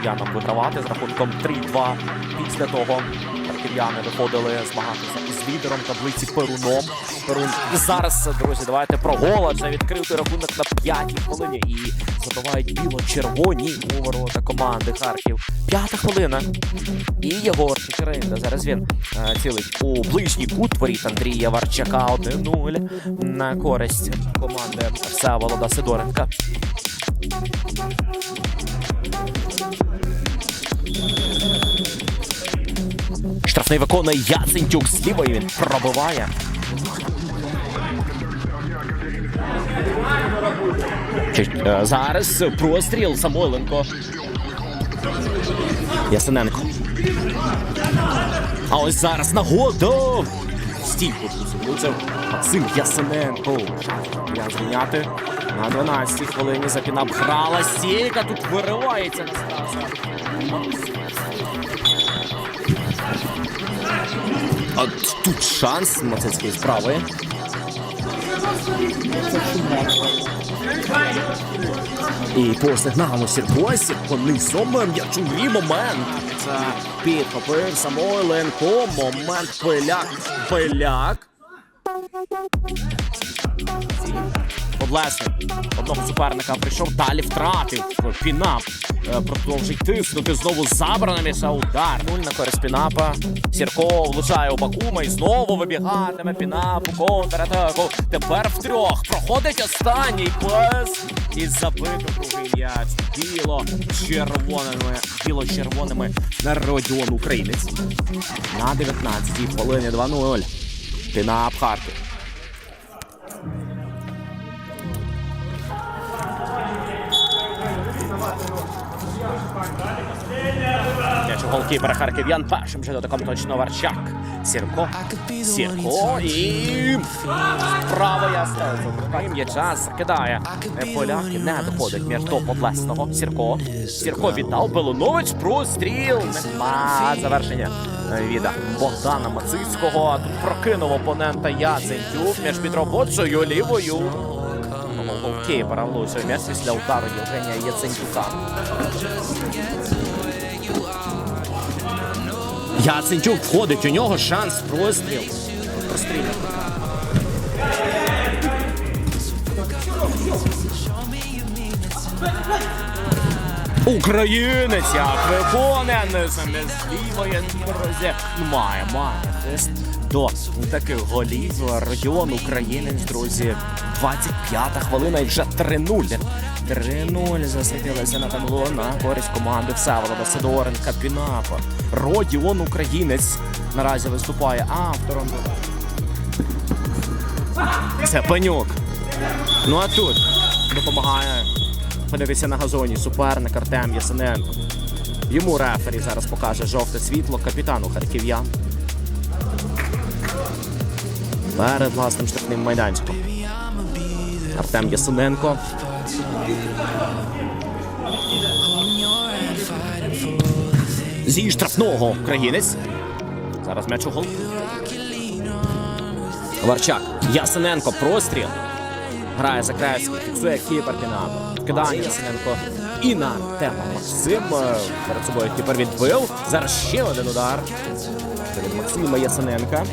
харків'янам вигравати з рахунком 3-2. Після того харків'яни виходили змагатися із лідером таблиці Перуном. Перун зараз, друзі, давайте про гола. Це відкритий рахунок на п'ятій хвилині. І забивають біло-червоні у ворота команди Харків. П'ята хвилина. І Єгор Чикаринда. Зараз він е, цілить у ближній кут воріт Андрія Варчака 1-0 на користь команди Всеволода Сидоренка. Штрафний виконує Яцентюк з лівої. Він пробиває. Е, Зараз простріл Самойленко. Ясененко. А ось зараз нагода. Стійку влучив Максим Ясененко. Я зміняти на 12-й хвилині запінап грала. Стійка тут виривається на Стаса. А тут шанс Мацецької справи. І по сигналу Сірко, Сірко низом м'ячу момент. Це підхопив Самойленко. Момент пиляк. Пиляк. Подлесник одного суперника прийшов, далі втратив. Пінап е, продовжить тиснути. Знову забрана м'яса удар. Нуль на користь Пінапа. Сірко влучає у Бакума і знову вибігатиме Пінап у контратаку. Тепер втрьох. Проходить останній пес. І забито другий м'яч. Біло червоними, біло-червоними на Родіон Українець. На 19-й хвилині 2-0. Пінап Харків. Голкіпера харків'ян першим же дотиком точно Варчак. Сірко. Сірко і право. Забирає м'яча, закидає. Е, Поляки не доходить м'яч до Подлесного. Сірко. Сірко віддав Белунович. Простріл. Нема завершення е, від Богдана Мацицького. Тут прокинув опонента Яцентюк. М'яч під робочою лівою. Голкіпера влучив м'яч після удару Євгенія Яцентюка. Яцентюк входить, у нього шанс простріл. Простріл. Українець як виконує низом з лівої друзі. Має, має тест до таких голів. Родіон Українець, друзі. 25-та хвилина і вже 3-0. 3-0 засвітилася на табло на користь команди Всеволода Сидоренка Пінапа. Родіон Українець наразі виступає автором. Це пенюк. Ну а тут допомагає подивитися на газоні суперник Артем Ясененко. Йому рефері зараз покаже жовте світло капітану харків'ян. Перед власним штрафним майданчиком. Артем Ясененко. Зі штрафного українець. Зараз м'яч у гол. Варчак. Ясененко. Простріл. Грає за Краєвський, фіксує кіпер Пінапа. Кидання Ясененко і на Артема Максим. Перед собою кіпер відбив. Зараз ще один удар. Від Максима Ясененка.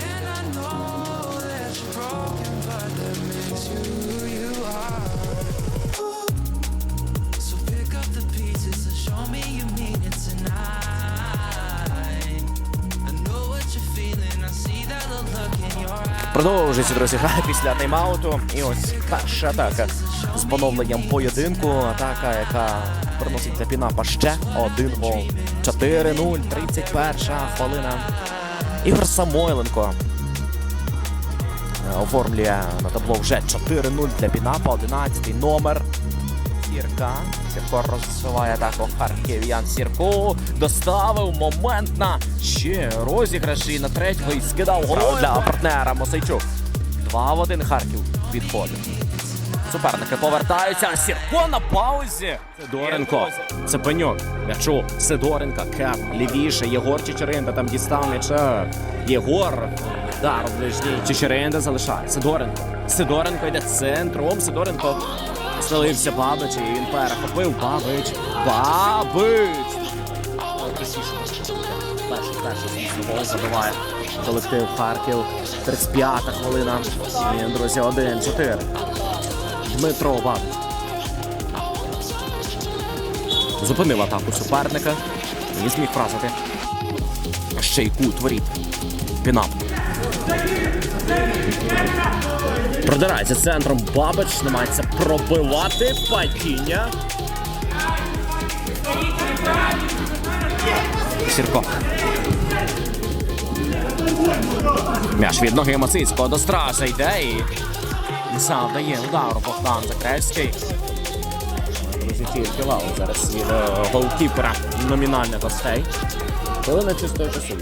Продовжується, друзі, гра після тайм-ауту. І ось перша атака з поновленням поєдинку. Атака, яка приносить для Пінапа ще один гол. 4-0, 31 хвилина. Ігор Самойленко е, оформлює на табло вже 4-0 для Пінапа, 11 номер. Сірка. Сірко розвиває атаку Харків'ян. Сірко доставив момент на ще розіграш і на третього і скидав гол для партнера Мосейчук. 2 в 1 Харків відходить. Суперники повертаються. Сірко на паузі. Сидоренко. Це пеньок. М'ячу. Сидоренка. Кеп. Лівіше. Єгор Чечеринда там дістав м'яча. Єгор. Дар ближній. Чечеринда залишає. Сидоренко. Сидоренко йде центром. Сидоренко. Стелився Бабич і він перехопив. Бабич. Бабич. гол забиває колектив Харків. 35-та хвилина. І, друзі, 1-4. Дмитро Баб. Зупинив атаку суперника і зміг вразити. Ще й кут. Пінап. Продирається центром Бабич, намагається пробивати падіння. Сірко. М'яч від ноги Масицького до стража йде і завдає удару Богдан Закревський. Вау зараз від е, голкіпера номінальних гостей. Коли на чистої часу.